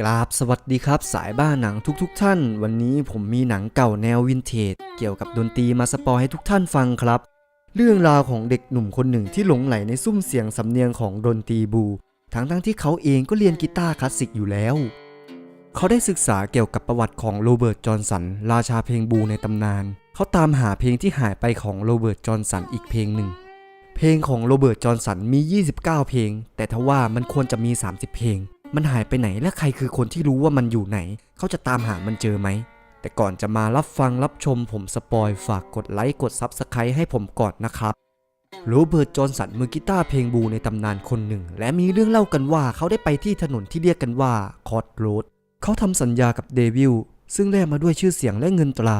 กราบสวัสดีครับสายบ้านหนังทุกๆทท่าน วันนี้ผมมีหนังเก่าแนววินเทจ เกี่ยวกับดนตรีมาสปอยให้ทุกท่านฟังครับ เรื่องราวของเด็กหนุ่มคนหนึ่งที่หลงไหลในซุ้มเสียงสำเนียงของดนตรีบู ทั้งทั้งที่เขาเองก็เรียนกีตาร์คลาสสิกอยู่แล้ว เขาได้ศึกษาเกี่ยวกับประวัติของโรเบิร์ตจอห์นสันราชาเพลงบูในตำนาน เขาตามหาเพลงที่หายไปของโรเบิร์ตจอห์นสันอีกเพลงหนึ่ง เพลงของโรเบิร์ตจอห์นสันมี 29 เพลง แต่ทว่ามันควรจะมี 30 เพลง มันหายไปไหนและใครคือคนที่รู้ว่ามันอยู่ไหน เขาจะตามหามันเจอไหม แต่ก่อนจะมารับฟังรับชมผมสปอยฝากกดไลค์กดซับสไครต์ให้ผมก่อนนะครับโรเบิร์ตจอห์นสันมือกีตาร์เพลงบูในตำนานคนหนึ่ง และมีเรื่องเล่ากันว่าเขาได้ไปที่ถนนที่เรียกกันว่าคอร์ดโรดเขาทำสัญญากับเดวิลซึ่งแลกมาด้วยชื่อเสียงและเงินตรา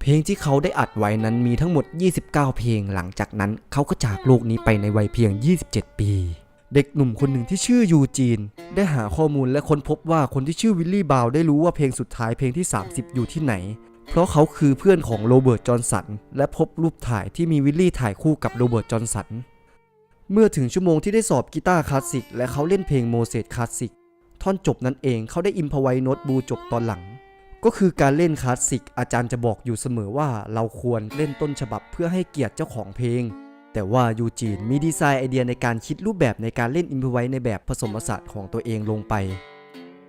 เพลงที่เขาได้อัดไว้นั้นมีทั้งหมด 29 เพลง หลังจากนั้นเขาก็จากโลกนี้ไปในวัยเพียง 27 ปี เด็กหนุ่มคนหนึ่งที่ชื่อยูจีน ได้หาข้อมูลและค้นพบว่าคนที่ชื่อวิลลี่บาวได้รู้ว่าเพลงสุดท้ายเพลงที่ 30 อยู่ที่ไหน เพราะเขาคือเพื่อนของโรเบิร์ตจอห์นสันและพบรูปถ่ายที่มีวิลลี่ถ่ายคู่กับโรเบิร์ตจอห์นสันเมื่อถึงชั่วโมงที่ได้สอบกีตาร์คลาสสิกและเขาเล่นเพลงโมเสสคลาสสิกท่อนจบนั้นเองเขาได้อิมพไวโน้ตบูจบตอนหลัง ก็คือการเล่นคลาสสิกอาจารย์จะบอกอยู่เสมอว่าเราควรเล่นต้นฉบับเพื่อให้เกียรติเจ้าของเพลง แต่ว่ายูจีนมีดีไซน์ไอเดียในการคิดรูปแบบในการเล่นอิมพไว้ในแบบผสมผสานของตัวเองลงไป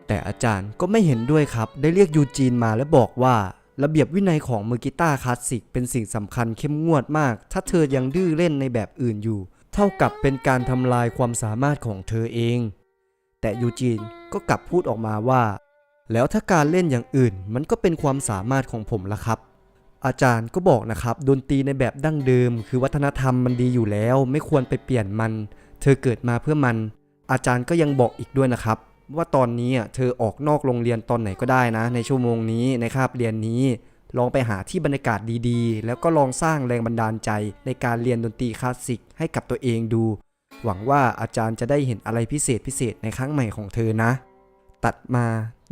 แต่อาจารย์ก็ไม่เห็นด้วยครับ ได้เรียกยูจีนมาและบอกว่าระเบียบวินัยของมือกีตาร์คลาสสิกเป็นสิ่งสำคัญเข้มงวดมาก ถ้าเธอยังดื้อเล่นในแบบอื่นอยู่ เท่ากับเป็นการทำลายความสามารถของเธอเอง แต่ยูจีนก็กลับพูดออกมาว่า แล้วถ้าการเล่นอย่างอื่นมันก็เป็นความสามารถของผมละครับ อาจารย์ก็บอกนะครับดนตรีในแบบดั้งเดิม คือวัฒนธรรมมันดีอยู่แล้ว ไม่ควรไปเปลี่ยนมัน เธอเกิดมาเพื่อมัน อาจารย์ก็ยังบอกอีกด้วยนะครับ ว่าตอนนี้เธอออกนอกโรงเรียนตอนไหนก็ได้นะ ในชั่วโมงนี้ในคาบเรียนนี้ ลองไปหาที่บรรยากาศดีๆ แล้วก็ลองสร้างแรงบันดาลใจในการเรียนดนตรีคลาสสิกให้กับตัวเองดู หวังว่าอาจารย์จะได้เห็นอะไรพิเศษพิเศษในครั้งใหม่ของเธอนะ ตัดมา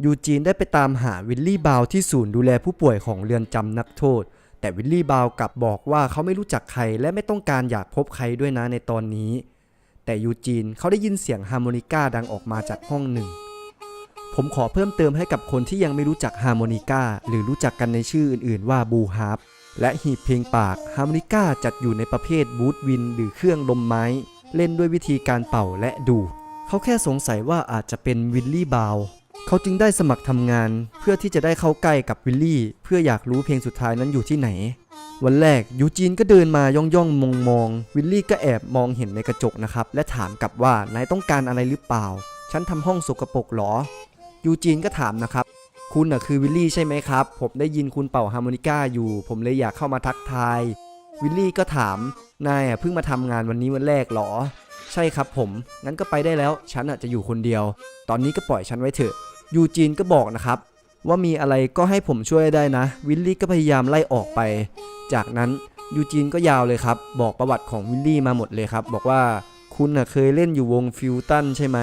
ยูจีนได้ไปตามหาวิลลี่บาวที่ศูนย์ดูแลผู้ป่วยของเรือนจำนักโทษ แต่วิลลี่บาวกลับบอกว่าเขาไม่รู้จักใครและไม่ต้องการอยากพบใครด้วยนะในตอนนี้ แต่ยูจีนเขาได้ยินเสียงฮาร์โมนิก้าดังออกมาจากห้องหนึ่ง ผมขอเพิ่มเติมให้กับคนที่ยังไม่รู้จักฮาร์โมนิก้าหรือรู้จักกันในชื่ออื่น ๆ ว่าบูฮาร์ปและหีบเพลงปากฮาร์โมนิก้าจัดอยู่ในประเภทบูทวิน หรือเครื่องลมไม้ เล่นด้วยวิธีการเป่าและดูดเขาแค่สงสัยว่าอาจจะเป็นวิลลี่บาว เขาจึงได้สมัครทำงาน เพื่อที่จะได้เข้าใกล้กับวิลลี่ เพื่ออยากรู้เพลงสุดท้ายนั้นอยู่ที่ไหน วันแรกยูจีนก็เดินมาย่องย่องมองมองๆวิลลี่ก็แอบมองเห็นในกระจกนะครับ และถามกลับว่านายต้องการอะไรหรือเปล่า ฉันทำห้องสกปรกหรอยูจีนก็ถามนะครับ คุณน่ะคือวิลลี่ใช่ไหมครับ ผมได้ยินคุณเป่าฮาร์โมนิก้าอยู่ ผมเลยอยากเข้ามาทักทาย วิลลี่ก็ถาม นายอะเพิ่งมาทำงานวันนี้วันแรกเหรอ ใช่ครับผม งั้นก็ไปได้แล้ว ฉันอะจะอยู่คนเดียว ตอนนี้ก็ปล่อยฉันไว้เถอะ ยูจีนก็บอกนะครับ ว่ามีอะไรก็ให้ผมช่วยได้นะ วิลลี่ก็พยายามไล่ออกไป จากนั้นยูจีนก็ยาวเลยครับ บอกประวัติของวิลลี่มาหมดเลยครับ บอกว่าคุณนะเคยเล่นอยู่วงฟิวตันใช่ไหม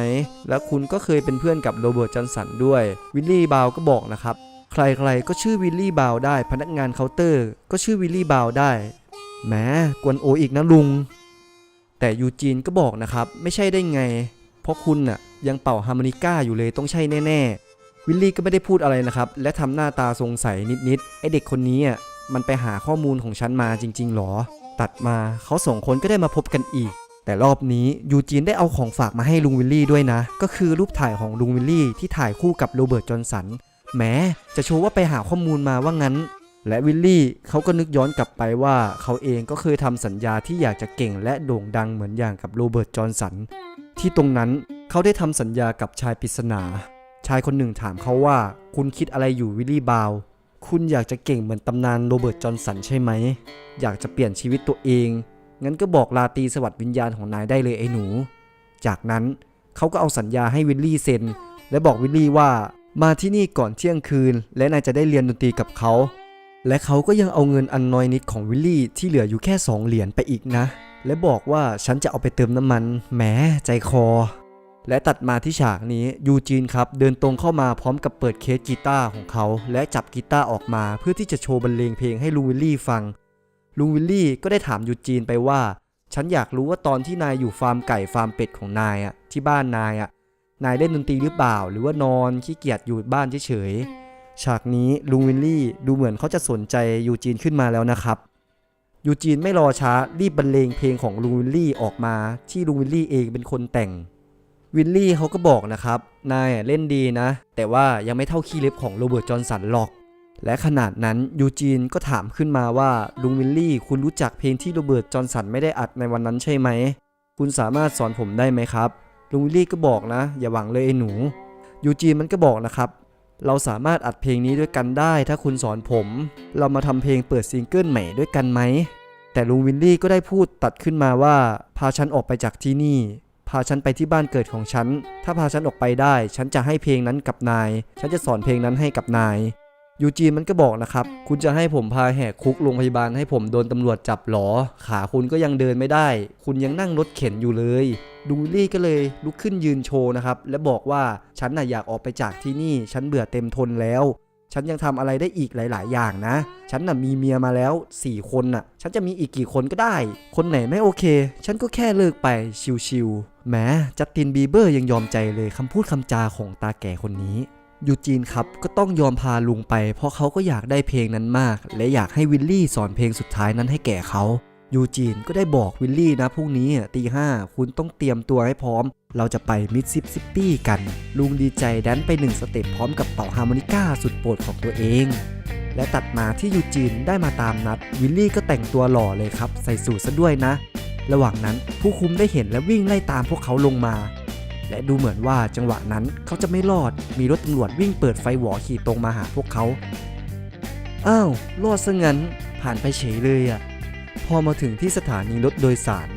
แล้วคุณก็เคยเป็นเพื่อนกับโรเบิร์ตจอห์นสันด้วย วิลลี่บาวก็บอกนะครับ ใครๆก็ชื่อวิลลี่บาวได้ พนักงานเคาน์เตอร์ ก็ชื่อวิลลี่บาวได้แหมกวนโออีกนะลุง แต่ยูจีนก็บอกนะครับ ไม่ใช่ได้ไง ราะคุณน่ะยังเป่าฮาร์โมนิก้าอยู่เลยต้องใช่แน่ๆ วิลลี่ก็ไม่ได้พูดอะไรนะครับ และทำหน้าตาสงสัยนิดๆ ไอเด็กคนนี้อะมันไปหาข้อมูลของฉันมาจริง ๆหรอ ตัดมาเขาสองคนก็ได้มาพบกันอีก แต่รอบนี้ยูจีนได้เอาของฝากมาให้ลุงวิลลี่ด้วยนะ ก็คือรูปถ่ายของลุงวิลลี่ที่ถ่ายคู่กับโรเบิร์ตจอห์นสันแหมจะโชว์ว่าไปหาข้อมูลมาว่างั้น และวิลลี่เขาก็นึกย้อนกลับไปว่าเขาเองก็เคยทำสัญญาที่อยากจะเก่งและโด่งดังเหมือนอย่างกับโรเบิร์ตจอห์นสัน ที่ตรงนั้นเขาได้ทำสัญญากับชายปริศนา ชายคนหนึ่งถามเขาว่า คุณคิดอะไรอยู่วิลลี่บาว คุณอยากจะเก่งเหมือนตำนานโรเบิร์ตจอห์นสันใช่ไหม อยากจะเปลี่ยนชีวิตตัวเอง งั้นก็บอกลาตีสวัสดิ์วิญญาณของนายได้เลยไอ้หนู จากนั้นเขาก็เอาสัญญาให้วิลลี่เซ็น และบอกวิลลี่ว่ามาที่นี่ก่อนเที่ยงคืน และนายจะได้เรียนดนตรีกับเขา และเขาก็ยังเอาเงินอันน้อยนิดของวิลลี่ที่เหลืออยู่แค่2เหรียญไปอีกนะ และบอกว่าฉันจะเอาไปเติมน้ำมันแหมใจคอ และตัดมาที่ฉากนี้ยูจีนครับ เดินตรงเข้ามาพร้อมกับเปิดเคสกีตาร์ของเขา และจับกีตาร์ออกมา เพื่อที่จะโชว์บรรเลงเพลงให้ลุงวิลลี่ฟังลุงวิลลี่ก็ได้ถามยูจีนไปว่า ฉันอยากรู้ว่าตอนที่นายอยู่ฟาร์มไก่ฟาร์มเป็ดของนายอะที่บ้านนายอะนายเล่นดนตรีหรือเปล่า หรือว่านอนขี้เกียจอยู่บ้านเฉยๆฉากนี้ลุงวิลลี่ดูเหมือนเขาจะสนใจยูจีนขึ้นมาแล้วนะครับ ยูจีนไม่รอช้ารีบบรรเลงเพลงของลุงวิลลี่ออกมาที่ลุงวิลลี่เองเป็นคนแต่ง วิลลี่เขาก็บอกนะครับ นายเล่นดีนะ แต่ว่ายังไม่เท่าคีย์เล็บของโรเบิร์ตจอห์นสันหรอก และขนาดนั้นยูจีนก็ถามขึ้นมาว่าลุงวิลลี่คุณรู้จักเพลงที่โรเบิร์ตจอห์นสันไม่ได้อัดในวันนั้นใช่ไหม คุณสามารถสอนผมได้ไหมครับลุงวิลลี่ก็บอกนะ อย่าหวังเลยไอ้หนูยูจีนมันก็บอกนะครับเราสามารถอัดเพลงนี้ด้วยกันได้ถ้าคุณสอนผม เรามาทำเพลงเปิดซิงเกิลใหม่ด้วยกันไหม แต่ลุงวิลลี่ก็ได้พูดตัดขึ้นมาว่า พาฉันออกไปจากที่นี่ พาฉันไปที่บ้านเกิดของฉัน ถ้าพาฉันออกไปได้ ฉันจะให้เพลงนั้นกับนาย ฉันจะสอนเพลงนั้นให้กับนายยูจีนมันก็บอกนะครับ คุณจะให้ผมพาแหกคุกโรงพยาบาลให้ผมโดนตำรวจจับหรอ ขาคุณก็ยังเดินไม่ได้ คุณยังนั่งรถเข็นอยู่เลยลุงลี่ก็เลยลุกขึ้นยืนโชว์นะครับ และบอกว่าฉันน่ะอยากออกไปจากที่นี่ ฉันเบื่อเต็มทนแล้ว ฉันยังทำอะไรได้อีกหลาย ๆ อย่างนะ ฉันน่ะมีเมียมาแล้ว 4 คนน่ะ ฉันจะมีอีกกี่คนก็ได้ คนไหนไม่โอเค ฉันก็แค่เลิกไปชิวๆแหมจัสตินบีเบอร์ยังยอมใจเลยคำพูดคำจาของตาแก่คนนี้ยูจีนครับก็ต้องยอมพาลุงไป เพราะเขาก็อยากได้เพลงนั้นมาก และอยากให้วิลลี่สอนเพลงสุดท้ายนั้นให้แก่เขา ยูจีนก็ได้บอกวิลลี่นะพรุ่งนี้ตีห้าคุณต้องเตรียมตัวให้พร้อม เราจะไปมิสซิปซิปปี้กัน ลุงดีใจแดนไปหนึ่งสเต็ปพร้อมกับเป่าฮาร์โมนิก้าสุดโปรดของตัวเอง และตัดมาที่ยูจีนได้มาตามนัด วิลลี่ก็แต่งตัวหล่อเลยครับ ใส่สูทซะด้วยนะ ระหว่างนั้นผู้คุมได้เห็นและวิ่งไล่ตามพวกเขาลงมา และดูเหมือนว่าจังหวะนั้นเขาจะไม่รอด มีรถตำรวจวิ่งเปิดไฟหวอขี่ตรงมาหาพวกเขา อ้าว รอดซะงั้น ผ่านไปเฉยเลยอะ่ะ พอมาถึงที่สถานีรถโดยสาร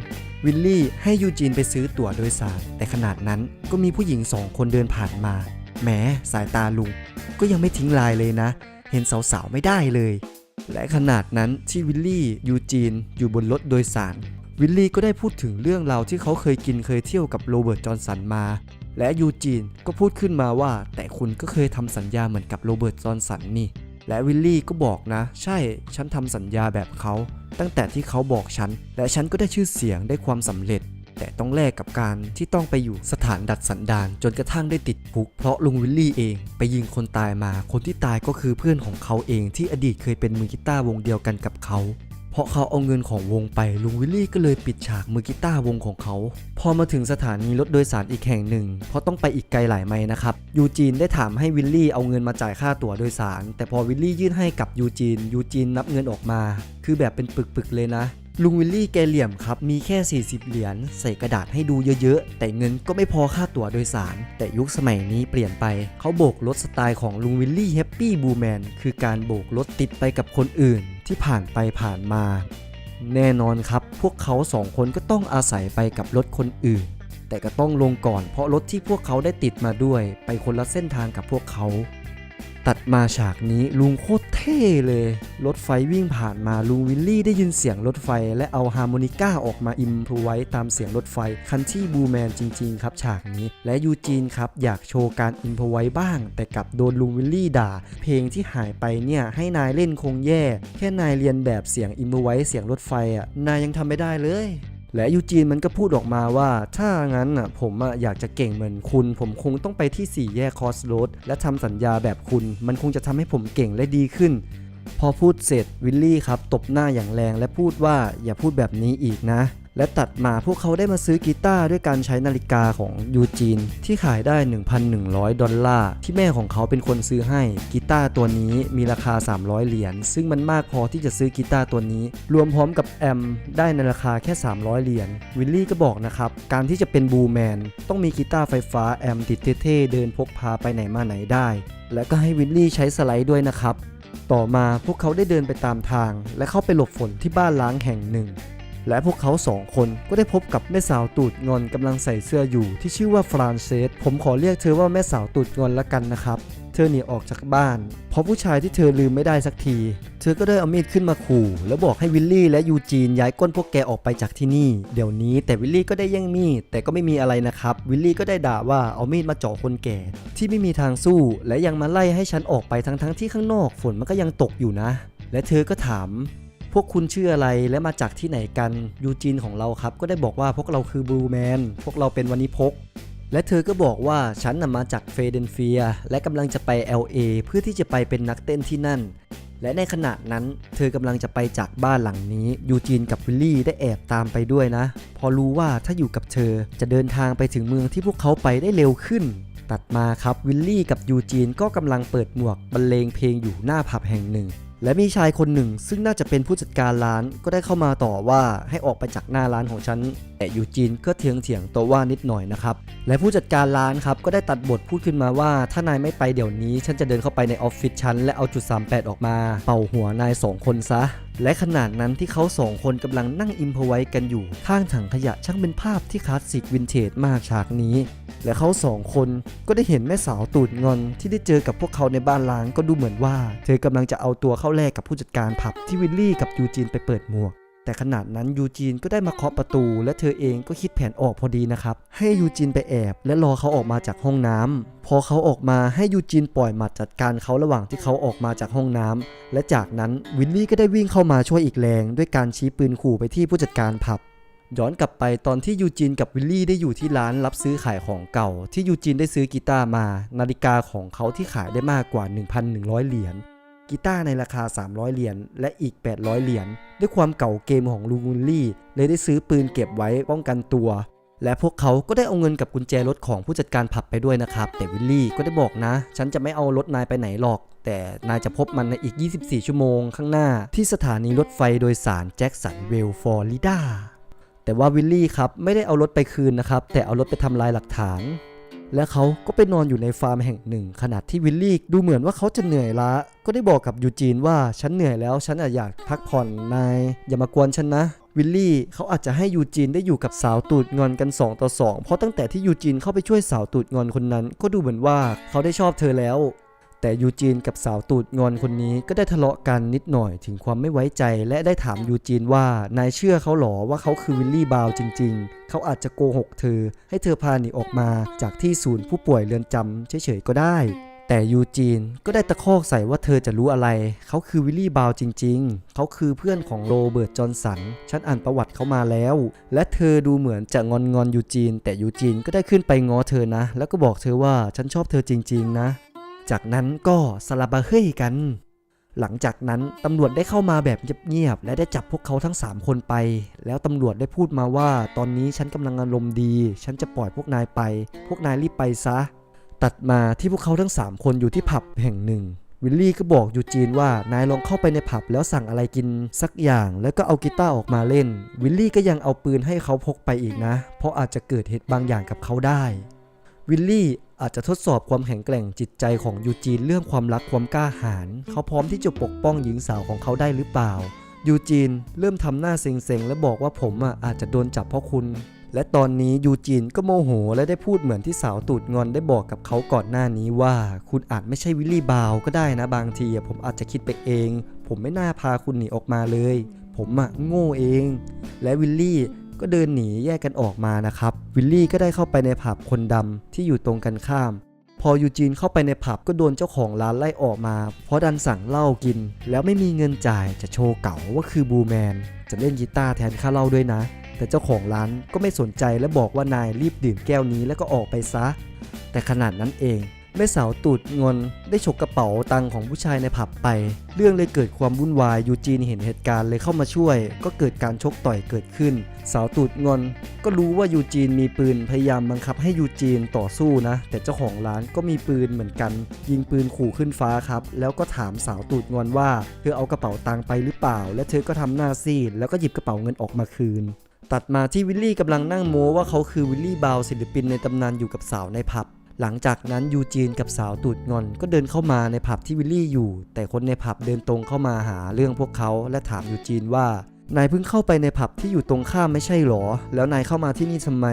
วิลลี่ให้ยูจีนไปซื้อตั๋วโดยสาร แต่ขนาดนั้นก็มีผู้หญิงสองคนเดินผ่านมาแหมสายตาลุงก็ยังไม่ทิ้งลายเลยนะ เห็นสาวๆไม่ได้เลย และขนาดนั้นที่วิลลี่ยูจีนอยู่บนรถโดยสาร วิลลี่ก็ได้พูดถึงเรื่องราวที่เขาเคยกินเคยเที่ยวกับโรเบิร์ตจอห์นสันมา และยูจีนก็พูดขึ้นมาว่า แต่คุณก็เคยทำสัญญาเหมือนกับโรเบิร์ตจอห์นสันนี่ และวิลลี่ก็บอกนะ ใช่ฉันทำสัญญาแบบเขา ตั้งแต่ที่เขาบอกฉัน และฉันก็ได้ชื่อเสียงได้ความสำเร็จ แต่ต้องแลกกับการที่ต้องไปอยู่สถานดัดสันดานจนกระทั่งได้ติดคุกเพราะลุงวิลลี่เอง ไปยิงคนตายมาคนที่ตายก็คือเพื่อนของเขาเองที่อดีตเคยเป็นมือกีตาร์วงเดียวกันกับเขา เพราะเขาเอาเงินของวงไปลุงวิลลี่ก็เลยปิดฉากมือกีตาร์วงของเขา พอมาถึงสถานีรถโดยสารอีกแห่งหนึ่ง เพราะต้องไปอีกไกลหลายไมล์นะครับ ยูจีนได้ถามให้วิลลี่เอาเงินมาจ่ายค่าตั๋วโดยสาร แต่พอวิลลี่ยื่นให้กับยูจีน ยูจีนนับเงินออกมา คือแบบเป็นปึกๆเลยนะ ลุงวิลลี่แกเหลี่ยมครับ มีแค่ 40 เหรียญใส่กระดาษให้ดูเยอะๆ แต่เงินก็ไม่พอค่าตั๋วโดยสาร แต่ยุคสมัยนี้เปลี่ยนไป เขาโบกรถสไตล์ของลุงวิลลี่แฮปปี้บูแมนคือการโบกรถติดไปกับคนอื่น ที่ผ่านไปผ่านมา แน่นอนครับ พวกเขาสองคนก็ต้องอาศัยไปกับรถคนอื่น แต่ก็ต้องลงก่อนเพราะรถที่พวกเขาได้ติดมาด้วย ไปคนละเส้นทางกับพวกเขา ตัดมาฉากนี้ลุงโคตรเท่เลย รถไฟวิ่งผ่านมาลุงวิลลี่ได้ยินเสียงรถไฟ และเอาฮาร์โมนิก้าออกมาอิมพรไว้ตามเสียงรถไฟ คันที่บูแมนจริง ๆ ครับฉากนี้ และยูจีนครับ อยากโชว์การอิมพรไว้บ้าง แต่กลับโดนลุงวิลลี่ด่า เพลงที่หายไปเนี่ยให้นายเล่นคงแย่ แค่นายเรียนแบบเสียงอิมพรไว้เสียงรถไฟอะนายยังทำไม่ได้เลย และยูจีนมันก็พูดออกมาว่า ถ้างั้นอะผมอะอยากจะเก่งเหมือนคุณ ผมคงต้องไปที่สี่แยกคอสโรดและทำสัญญาแบบคุณ มันคงจะทำให้ผมเก่งและดีขึ้น พอพูดเสร็จวิลลี่ครับตบหน้าอย่างแรงและพูดว่าอย่าพูดแบบนี้อีกนะ และตัดมาพวกเขาได้มาซื้อกีตาร์ด้วยการใช้นาฬิกาของยูจีนที่ขายได้ 1,100 ดอลลาร์ที่แม่ของเขาเป็นคนซื้อให้กีตาร์ตัวนี้มีราคา 300 เหรียญซึ่งมันมากพอที่จะซื้อกีตาร์ตัวนี้ รวมพร้อมกับแอมได้ในราคาแค่ 300 เหรียญวิลลี่ก็บอกนะครับการที่จะเป็นบูแมนต้องมีกีตาร์ไฟฟ้าแอมติดเท่ๆเดินพกพาไปไหนมาไหนได้ และก็ให้วิลลี่ใช้สไลด์ด้วยนะครับต่อมาพวกเขาได้เดินไปตามทาง และเข้าไปหลบฝนที่บ้านล้างแห่งหนึ่ง และพวกเขาสองคนก็ได้พบกับแม่สาวตูดงอนกำลังใส่เสื้ออยู่ที่ชื่อว่าฟรานเซสผมขอเรียกเธอว่าแม่สาวตูดงอนละกันนะครับเธอหนีออกจากบ้าน เพราะผู้ชายที่เธอลืมไม่ได้สักที เธอก็ได้เอามีดขึ้นมาขู่ แล้วบอกให้วิลลี่และยูจีนย้ายก้นพวกแกออกไปจากที่นี่ เดี๋ยวนี้แต่วิลลี่ก็ได้แย่งมีดแต่ก็ไม่มีอะไรนะครับ วิลลี่ก็ได้ด่าว่าเอามีดมาเจาะคนแก่ ที่ไม่มีทางสู้ และยังมาไล่ให้ฉันออกไปทั้งๆที่ข้างนอกฝนมันก็ยังตกอยู่นะ และเธอก็ถาม พวกคุณชื่ออะไรและมาจากที่ไหนกันยูจีนของเราครับ ก็ได้บอกว่าพวกเราคือบลูแมนพวกเราเป็นวันนิพก และเธอก็บอกว่าฉันน่ะมาจากเฟเดนเฟีย และกำลังจะไป LA เพื่อที่จะไปเป็นนักเต้นที่นั่น และในขณะนั้น เธอกำลังจะไปจากบ้านหลังนี้ยูจีนกับวิลลี่ได้แอบตามไปด้วยนะ พอรู้ว่าถ้าอยู่กับเธอจะเดินทางไปถึงเมืองที่พวกเขาไปได้เร็วขึ้นตัดมาครับวิลลี่กับยูจีนก็กำลังเปิดหมวกบรรเลงเพลงอยู่หน้าผับแห่งหนึ่ง และมีชายคนหนึ่งซึ่งน่าจะเป็นผู้จัดการร้านก็ได้เข้ามาต่อว่าให้ออกไปจากหน้าร้านของฉัน แต่ยูจีนก็เถียงเถียงตัวว่านิดหน่อยนะครับ และผู้จัดการร้านครับก็ได้ตัดบทพูดขึ้นมาว่า ถ้านายไม่ไปเดี๋ยวนี้ ฉันจะเดินเข้าไปในออฟฟิศฉันและเอาจุด38ออกมา เป่าหัวนายสองคนซะและขนาดนั้นที่เขาสองคนกำลังนั่งอิมพอไว้กันอยู่ ข้างถังขยะช่างเป็นภาพที่คลาสสิกวินเทจมากฉากนี้ และเขาสองคนก็ได้เห็นแม่สาวตูดงอนที่ได้เจอกับพวกเขาในบ้านล้างก็ดูเหมือนว่า เธอกำลังจะเอาตัวเข้าแลกกับผู้จัดการผับที่วิลลี่กับยูจีนไปเปิดหมวก แต่ขนาดนั้นยูจีนก็ได้มาเคาะประตู และเธอเองก็คิดแผนออกพอดีนะครับ ให้ยูจีนไปแอบ และรอเขาออกมาจากห้องน้ำพอเขาออกมาให้ยูจีนปล่อยหมัดจัดการเขาระหว่างที่เขาออกมาจากห้องน้ำและจากนั้นวิลลี่ก็ได้วิ่งเข้ามาช่วยอีกแรง ด้วยการชี้ปืนขู่ไปที่ผู้จัดการผับย้อนกลับไปตอนที่ยูจีนกับวิลลี่ได้อยู่ที่ร้านรับซื้อขายของเก่า ที่ยูจีนได้ซื้อกีตาร์มา นาฬิกาของเขาที่ขายได้มากกว่า 1,100 เหรียญ กีตาร์ในราคา 300 เหรียญและอีก 800 เหรียญด้วยความเก่าเกมของลุงวิลลี่ เลยได้ซื้อปืนเก็บไว้ป้องกันตัว และพวกเขาก็ได้เอาเงินกับกุญแจรถของผู้จัดการผับไปด้วยนะครับ แต่วิลลี่ก็ได้บอกนะ ฉันจะไม่เอารถนายไปไหนหรอก แต่นายจะพบมันในอีก 24 ชั่วโมงข้างหน้า ที่สถานีรถไฟโดยสารแจ็คสันเวลฟอริดาแต่ว่าวิลลี่ครับไม่ได้เอารถไปคืนนะครับแต่เอารถไปทำลายหลักฐาน และเขาก็ไปนอนอยู่ในฟาร์มแห่งหนึ่ง ขณะที่วิลลี่ดูเหมือนว่าเขาจะเหนื่อยล้า ก็ได้บอกกับยูจีนว่าฉันเหนื่อยแล้วฉันอยากพักผ่อนนายอย่ามากวนฉันนะวิลลี่เขาอาจจะให้ยูจีนได้อยู่กับสาวตูดงอนกัน 2 ต่อ 2 เพราะตั้งแต่ที่ยูจีนเข้าไปช่วยสาวตูดงอนคนนั้น ก็ดูเหมือนว่าเขาได้ชอบเธอแล้ว แต่ยูจีนกับสาวตูดงอนคนนี้ก็ได้ทะเลาะกันนิดหน่อยถึงความไม่ไว้ใจ และได้ถามยูจีนว่านายเชื่อเขาหรอว่าเขาคือวิลลี่บาวจริง ๆ เขาอาจจะโกหกเธอ ให้เธอพาหนีออกมาจากที่ศูนย์ผู้ป่วยเรือนจำเฉยๆก็ได้ แต่ยูจีนก็ได้ตะคอกใส่ว่าเธอจะรู้อะไร เขาคือวิลลี่บาวจริง ๆ เขาคือเพื่อนของโรเบิร์ตจอห์นสันฉันอ่านประวัติเขามาแล้ว และเธอดูเหมือนจะงอนงอนยูจีน แต่ยูจีนก็ได้ขึ้นไปง้อเธอนะ แล้วก็บอกเธอว่าฉันชอบเธอจริง ๆ นะ จากนั้นก็สลาบาเฮ้ยกัน หลังจากนั้นตำรวจได้เข้ามาแบบเงียบๆและได้จับพวกเขาทั้ง 3 คนไป แล้วตำรวจได้พูดมาว่า ตอนนี้ฉันกำลังอารมณ์ดี ฉันจะปล่อยพวกนายไป พวกนายรีบไปซะ ตัดมาที่พวกเขาทั้ง 3 คนอยู่ที่ผับแห่งหนึ่งวิลลี่ก็บอกยูจีนว่านายลองเข้าไปในผับแล้วสั่งอะไรกินสักอย่าง แล้วก็เอากีตาร์ออกมาเล่น วิลลี่ก็ยังเอาปืนให้เขาพกไปอีกนะ เพราะอาจจะเกิดเหตุบางอย่างกับเขาได้ วิลลี่ อาจจะทดสอบความแข็งแกร่งจิตใจของยูจีนเรื่องความรักความกล้าหาญเขาพร้อมที่จะปกป้องหญิงสาวของเขาได้หรือเปล่า ยูจีนเริ่มทำหน้าเซ็งๆ และบอกว่าผมอะอาจจะโดนจับเพราะคุณ และตอนนี้ยูจีนก็โมโหและได้พูดเหมือนที่สาวตูดงอนได้บอกกับเขาก่อนหน้านี้ว่า คุณอาจไม่ใช่วิลลี่บาวก็ได้นะบางทีผมอาจจะคิดไปเอง ผมไม่น่าพาคุณหนีออกมาเลย ผมอะโง่เอง และวิลลี่ ก็เดินหนีแยกกันออกมานะครับ วิลลี่ก็ได้เข้าไปในผับคนดำที่อยู่ตรงกันข้าม พอยูจีนเข้าไปในผับก็โดนเจ้าของร้านไล่ออกมา เพราะดันสั่งเหล้ากิน แล้วไม่มีเงินจ่ายจะโชว์เก่าว่าคือบูแมน จะเล่นกีตาร์แทนค่าเหล้าด้วยนะ แต่เจ้าของร้านก็ไม่สนใจและบอกว่านายรีบดื่มแก้วนี้แล้วก็ออกไปซะ แต่ขนาดนั้นเอง แม่สาวตูดงอนได้ฉกกระเป๋าตังของผู้ชายในผับไป เรื่องเลยเกิดความวุ่นวายยูจีนเห็นเหตุการณ์เลยเข้ามาช่วย ก็เกิดการชกต่อยเกิดขึ้น สาวตูดงอน ก็รู้ว่ายูจีนมีปืนพยายามบังคับให้ยูจีนต่อสู้นะ แต่เจ้าของร้านก็มีปืนเหมือนกัน ยิงปืนขู่ขึ้นฟ้าครับ แล้วก็ถามสาวตูดงอนว่าเธอเอากระเป๋าตังไปหรือเปล่า และเธอก็ทำหน้าซีดแล้วก็หยิบกระเป๋าเงินออกมาคืน ตัดมาที่วิลลี่กำลังนั่งโม้ว่าเขาคือวิลลี่บาวศิลปินในตำนานอยู่กับสาวในผับ หลังจากนั้นยูจีนกับสาวตูดงอนก็เดินเข้ามาในผับที่วิลลี่อยู่ แต่คนในผับเดินตรงเข้ามาหาเรื่องพวกเขาและถามยูจีนว่านายเพิ่งเข้าไปในผับที่อยู่ตรงข้ามไม่ใช่หรอ แล้วนายเข้ามาที่นี่ทำไม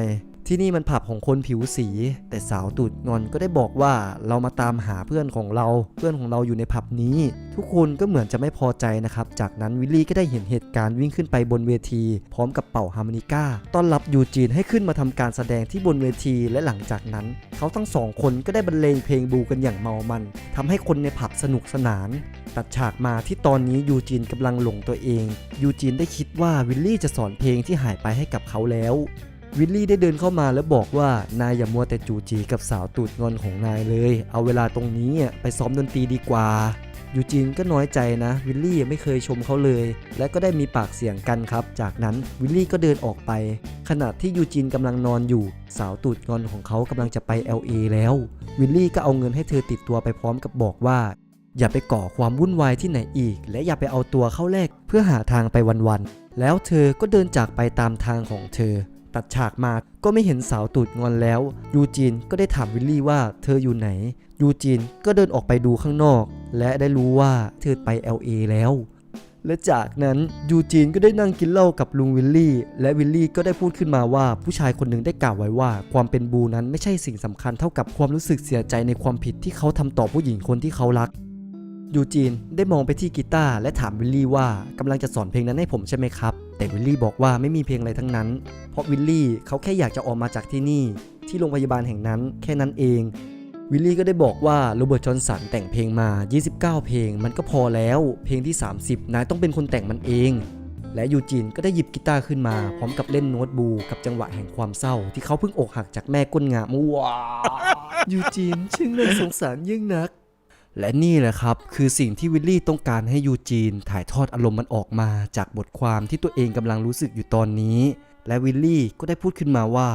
ที่นี่มันผับของคนผิวสี แต่สาวตูดงอนก็ได้บอกว่าเรามาตามหาเพื่อนของเรา เพื่อนของเราอยู่ในผับนี้ ทุกคนก็เหมือนจะไม่พอใจนะครับ จากนั้นวิลลี่ก็ได้เห็นเหตุการณ์วิ่งขึ้นไปบนเวที พร้อมกับเป่าฮาร์โมนิก้าต้อนรับยูจีนให้ขึ้นมาทำการแสดงที่บนเวทีและหลังจากนั้น เขาทั้งสองคนก็ได้บรรเลงเพลงบูกันอย่างเมามันทำให้คนในผับสนุกสนาน ตัดฉากมาที่ตอนนี้ยูจีนกำลังหลงตัวเอง ยูจีนได้คิดว่าวิลลี่จะสอนเพลงที่หายไปให้กับเขาแล้ว วิลลี่ได้เดินเข้ามาแล้วบอกว่านายอย่ามัวแต่จูจีกับสาวตูดงอนของนายเลย เอาเวลาตรงนี้ไปซ้อมดนตรีดีกว่ายูจีนก็น้อยใจนะ วิลลี่ไม่เคยชมเขาเลย และก็ได้มีปากเสียงกันครับ จากนั้นวิลลี่ก็เดินออกไป ขณะที่ยูจีนกำลังนอนอยู่ สาวตูดงอนของเขากำลังจะไป LA แล้ว วิลลี่ก็เอาเงินให้เธอติดตัวไปพร้อมกับบอกว่า อย่าไปก่อความวุ่นวายที่ไหนอีก และอย่าไปเอาตัวเข้าแลกเพื่อหาทางไปวันๆแล้วเธอก็เดินจากไปตามทางของเธอ ตัดฉากมาก็ไม่เห็นสาวตูดงอนแล้ว ยูจีนก็ได้ถามวิลลี่ว่าเธออยู่ไหน ยูจีนก็เดินออกไปดูข้างนอก และได้รู้ว่าเธอไป LA แล้วและจากนั้นยูจีนก็ได้นั่งกินเหล้ากับลุงวิลลี่ และวิลลี่ก็ได้พูดขึ้นมาว่าผู้ชายคนหนึ่งได้กล่าวไว้ว่า ความเป็นบูนั้นไม่ใช่สิ่งสำคัญเท่ากับความรู้สึกเสียใจในความผิดที่เขาทำต่อผู้หญิงคนที่เขารักยูจีนได้มองไปที่กีตาร์และถามวิลลี่ว่ากำลังจะสอนเพลงนั้นให้ผมใช่ไหมครับ แต่วิลลี่บอกว่าไม่มีเพลงอะไรทั้งนั้น เพราะวิลลี่เขาแค่อยากจะออกมาจากที่นี่ ที่โรงพยาบาลแห่งนั้นแค่นั้นเอง วิลลี่ก็ได้บอกว่าโรเบิร์ตจอห์นสันแต่งเพลงมา 29 เพลง มันก็พอแล้ว เพลงที่ 30 นายต้องเป็นคนแต่งมันเอง และยูจีนก็ได้หยิบกีตาร์ขึ้นมา พร้อมกับเล่นโน้ตบูกับจังหวะแห่งความเศร้า ที่เขาเพิ่งอกหักจากแม่ก้นงามว้ายูจีนช่างน่าสงสารยิ่งนัก และนี่แหละครับ คือสิ่งที่วิลลี่ต้องการให้ยูจีน ถ่ายทอดอารมณ์มันออกมาจากบทความที่ตัวเองกำลังรู้สึกอยู่ตอนนี้ และวิลลี่ก็ได้พูดขึ้นมาว่า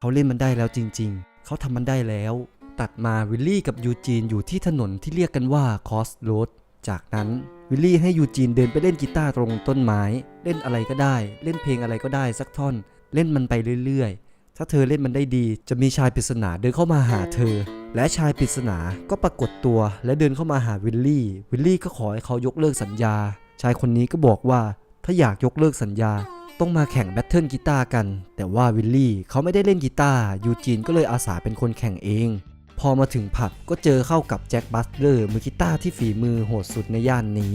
เขาเล่นมันได้แล้วจริง ๆ เขาทำมันได้แล้ว ตัดมาวิลลี่กับยูจีนอยู่ที่ถนนที่เรียกกันว่าคอสโรดจากนั้นวิลลี่ให้ยูจีนเดินไปเล่นกีตาร์ตรงต้นไม้ เล่นอะไรก็ได้ เล่นเพลงอะไรก็ได้สักท่อน เล่นมันไปเรื่อยๆ ถ้าเธอเล่นมันได้ดี จะมีชายปริศนาเดินเข้ามาหาเธอ และชายปริศนาก็ปรากฏตัวและเดินเข้ามาหาวิลลี่ วิลลี่ก็ขอให้เขายกเลิกสัญญา ชายคนนี้ก็บอกว่าถ้าอยากยกเลิกสัญญา ต้องมาแข่งแบทเทิลกีตาร์กัน แต่ว่าวิลลี่เขาไม่ได้เล่นกีตาร์ยูจีนก็เลยอาสาเป็นคนแข่งเอง พอมาถึงผับก็เจอเข้ากับแจ็คบัสเลอร์มือกีตาร์ที่ฝีมือโหดสุดในย่านนี้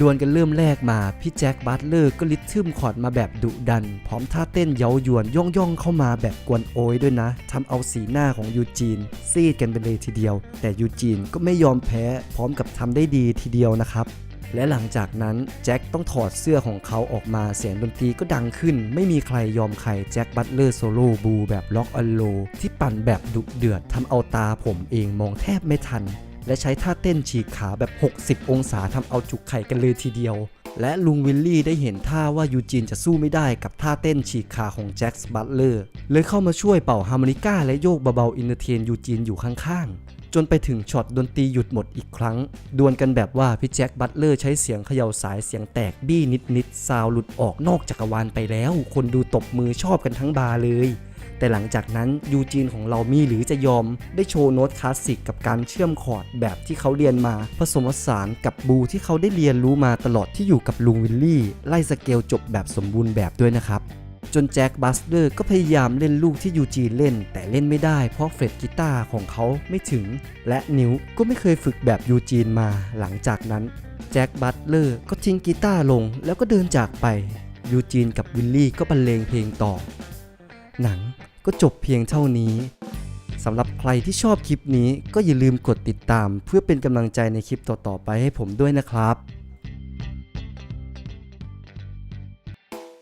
ดวลกันเริ่มแรกมา พี่แจ็คบัตเลอร์ก็ลิทึมคอร์ดมาแบบดุดัน พร้อมท่าเต้นเย้ายวนย่องย่องเข้ามาแบบกวนโอยด้วยนะทำเอาสีหน้าของยูจีน ซีดกันไปเลยทีเดียว แต่ยูจีนก็ไม่ยอมแพ้พร้อมกับทำได้ดีทีเดียวนะครับและหลังจากนั้นแจ็คต้องถอดเสื้อของเขาออกมาเสียงดนตรีก็ดังขึ้น ไม่มีใครยอมใครแจ็คบัตเลอร์โซโล่บูแบบล็อกอัลโลที่ปั่นแบบดุเดือดทำเอาตาผมเองมองแทบไม่ทัน และใช้ท่าเต้นฉีกขาแบบ 60 องศาทำเอาจุกไข่กันเลยทีเดียว และลุงวิลลี่ได้เห็นท่าว่ายูจีนจะสู้ไม่ได้กับท่าเต้นฉีกขาของแจ็คส์บัตเลอร์เลยเข้ามาช่วยเป่าฮาร์โมนิก้าและโยกเบาๆอินเตอร์เทนยูจีนอยู่ข้างๆจนไปถึงช็อตดนตรีหยุดหมดอีกครั้ง ดวลกันแบบว่าพี่แจ็คบัตเลอร์ใช้เสียงเขย่าสายเสียงแตกบี้นิดๆซาวหลุดออกนอกจักรวาลไปแล้ว คนดูตบมือชอบกันทั้งบาร์เลย แต่หลังจากนั้นยูจีนของเรามีหรือจะยอมได้โชว์โน้ตคลาสสิกกับการเชื่อมคอร์ดแบบที่เขาเรียนมา ผสมผสานกับบูที่เขาได้เรียนรู้มาตลอดที่อยู่กับลุงวิลลี่ ไล่สเกลจบแบบสมบูรณ์แบบด้วยนะครับจนแจ็คบัสเดอร์ก็พยายามเล่นลูกที่ยูจีนเล่น แต่เล่นไม่ได้เพราะเฟรดกีตาร์ของเขาไม่ถึง และนิ้วก็ไม่เคยฝึกแบบยูจีนมา หลังจากนั้นแจ็คบัตเลอร์ก็ทิ้งกีตาร์ลงแล้วก็เดินจากไปยูจีนกับวิลลี่ก็บรรเลงเพลงต่อ หนัง ก็จบเพียงเท่านี้สำหรับใครที่ชอบคลิปนี้ก็อย่าลืมกดติดตาม เพื่อเป็นกำลังใจในคลิปต่อๆไปให้ผมด้วยนะครับ